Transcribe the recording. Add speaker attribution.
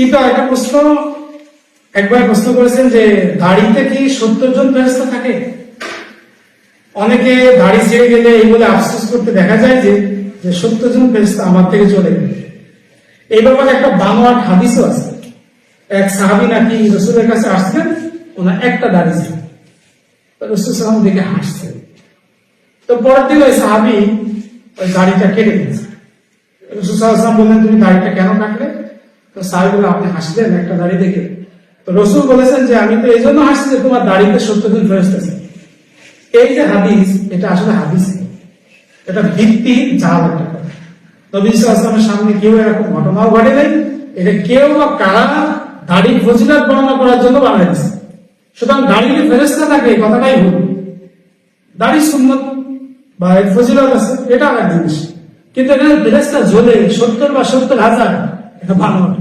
Speaker 1: কিন্তু একটা প্রশ্ন, একবার প্রশ্ন করেছেন যে দাড়িতে কি সত্তর জন ফেরস্তা থাকে? অনেকে দাড়ি ছেড়ে গেলে এই বলে আফসোস করতে দেখা যায় যে যে সত্তর জন ফেরস্তা আমার থেকে চলে গেল এই ব্যাপারে একটা বানোয়াট হাদিসও আছে। এক সাহাবি নাকি রসুলের কাছে আসছেন, ওনার একটা দাড়ি ছিল। রসুল সালাম দেখে হাসছেন। তো পরের দিন ওই সাহাবি ওই দাড়িটা কেটে দিয়েছে। রসুল সাল্লাম বললেন, তুমি দাড়িটা কেন কাটলে? তো সাহেব বলে আপনি হাসলেন, একটা দাড়ি দেখে। তো রসুল বলেছেন যে, আমি তো এই জন্য যে তোমার দাড়িতে দিন এই যে হাদিস, এটা আসলে হাদিস এটা ভিত্তি জাল একটা কথা। নবী ইসলামের সামনে কেউ এরকম ঘটনাও ঘটে নাই। এটা কেউ বা কারা দাড়ির ফজিলত বর্ণনা করার জন্য বানাইছে সুতরাং দাড়িতে ফেরস্তা থাকে, এই কথাটাই ভুল। দাড়ি সুন্নত বা ফজিলত আছে, এটা আর এক জিনিস। কিন্তু এখানে ফেরেস্তা জ্বলে সত্তর বা সত্তর হাজার এটা ভালো হবে।